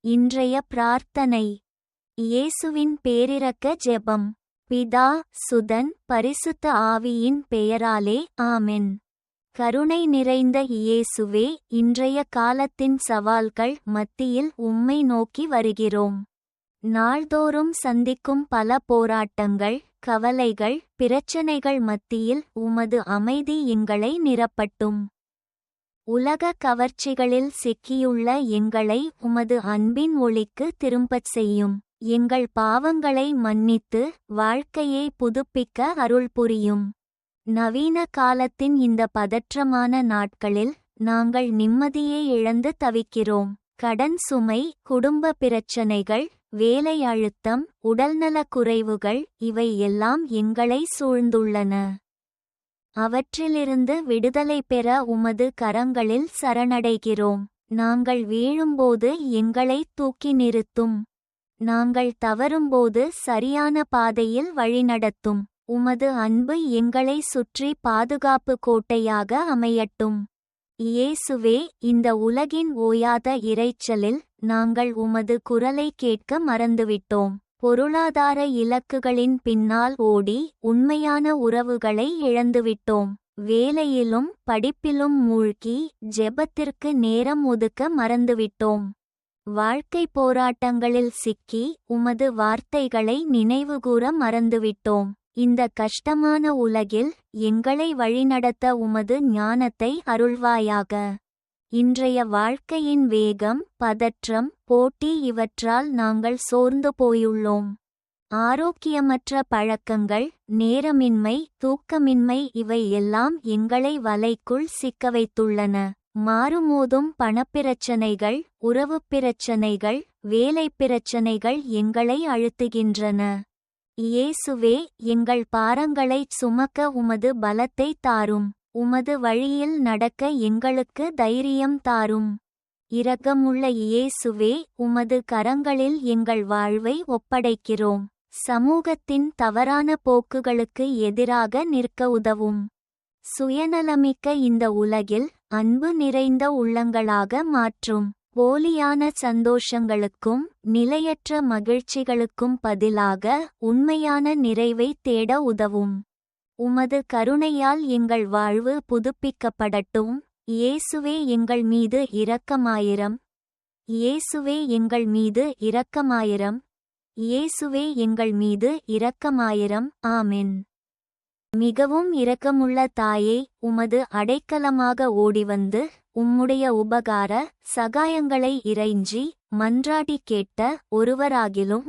இன்றைய பிரார்த்தனை. இயேசுவின் பேரிரக்க ஜெபம். பிதா சுதன் பரிசுத்த ஆவியின் பெயராலே ஆமென். கருணை நிறைந்த இயேசுவே இன்றைய காலத்தின் சவால்கள் மத்தியில் உம்மை நோக்கி வருகிறோம். நாள்தோறும் சந்திக்கும் பல போராட்டங்கள் கவலைகள் பிரச்சனைகள் மத்தியில் உமது அமைதி எங்களை நிரப்பட்டும். உலக கவர்ச்சிகளில் சிக்கியுள்ள எங்களை உமது அன்பின் ஒளிக்கு திரும்பச் செய்யும். எங்கள் பாவங்களை மன்னித்து வாழ்க்கையை புதுப்பிக்க அருள் புரியும். நவீன காலத்தின் இந்த பதற்றமான நாட்களில் நாங்கள் நிம்மதியை இழந்து தவிக்கிறோம். கடன் சுமை குடும்ப பிரச்சனைகள் வேலை அழுத்தம் உடல்நலக் குறைவுகள் இவை எல்லாம் எங்களை சூழ்ந்துள்ளன. அவற்றிலிருந்து விடுதலை பெற உமது கரங்களில் சரணடைகிறோம். நாங்கள் வீழும்போது எங்களை தூக்கி நிறுத்தும். நாங்கள் தவறும்போது சரியான பாதையில் வழிநடத்தும் உமது அன்பு எங்களை சுற்றி பாதுகாப்பு கோட்டையாக அமையட்டும். இயேசுவே இந்த உலகின் ஓயாத இரைச்சலில் நாங்கள் உமது குரலை கேட்க மறந்துவிட்டோம். பொருளாதார இலக்குகளின் பின்னால் ஓடி உண்மையான உறவுகளை இழந்துவிட்டோம். வேலையிலும் படிப்பிலும் மூழ்கி ஜெபத்திற்கு நேரம் ஒதுக்க மறந்துவிட்டோம். வாழ்க்கை போராட்டங்களில் சிக்கி உமது வார்த்தைகளை நினைவுகூர மறந்துவிட்டோம். இந்த கஷ்டமான உலகில் எங்களை வழிநடத்த உமது ஞானத்தை அருள்வாயாக. இன்றைய வாழ்க்கையின் வேகம் பதற்றம் போட்டி இவற்றால் நாங்கள் சோர்ந்து போயுள்ளோம். ஆரோக்கியமற்ற பழக்கங்கள் நேரமின்மை தூக்கமின்மை இவை எல்லாம் எங்களை வலைக்குள் சிக்க வைத்துள்ளன. மாறுமோதும் பணப்பிரச்சனைகள் உறவுப் பிரச்சனைகள் வேலைப் பிரச்சனைகள் எங்களை அழுத்துகின்றன. இயேசுவே எங்கள் பாரங்களைச் சுமக்க உமது பலத்தை தாரும். உமது வழியில் நடக்க எங்களுக்கு தைரியம் தாரும். இரக்கமுள்ள இயேசுவே உமது கரங்களில் எங்கள் வாழ்வை ஒப்படைக்கிறோம். சமூகத்தின் தவறான போக்குகளுக்கு எதிராக நிற்க உதவும். சுயநலமிக்க இந்த உலகில் அன்பு நிறைந்த உள்ளங்களாக மாற்றும். போலியான சந்தோஷங்களுக்கும் நிலையற்ற மகிழ்ச்சிகளுக்கும் பதிலாக உண்மையான நிறைவை தேட உதவும். உமது கருணையால் எங்கள் வாழ்வு புதுப்பிக்கப்படட்டும். இயேசுவே எங்கள் மீது இரக்கமாயிரம். இயேசுவே எங்கள் மீது இரக்கமாயிரம். இயேசுவே எங்கள் மீது இரக்கமாயிரம். ஆமென். மிகவும் இரக்கமுள்ள தாயே உமது அடைக்கலமாக ஓடிவந்து உம்முடைய உபகார சகாயங்களை இறைஞ்சி மன்றாடி கேட்ட ஒருவராகிலும்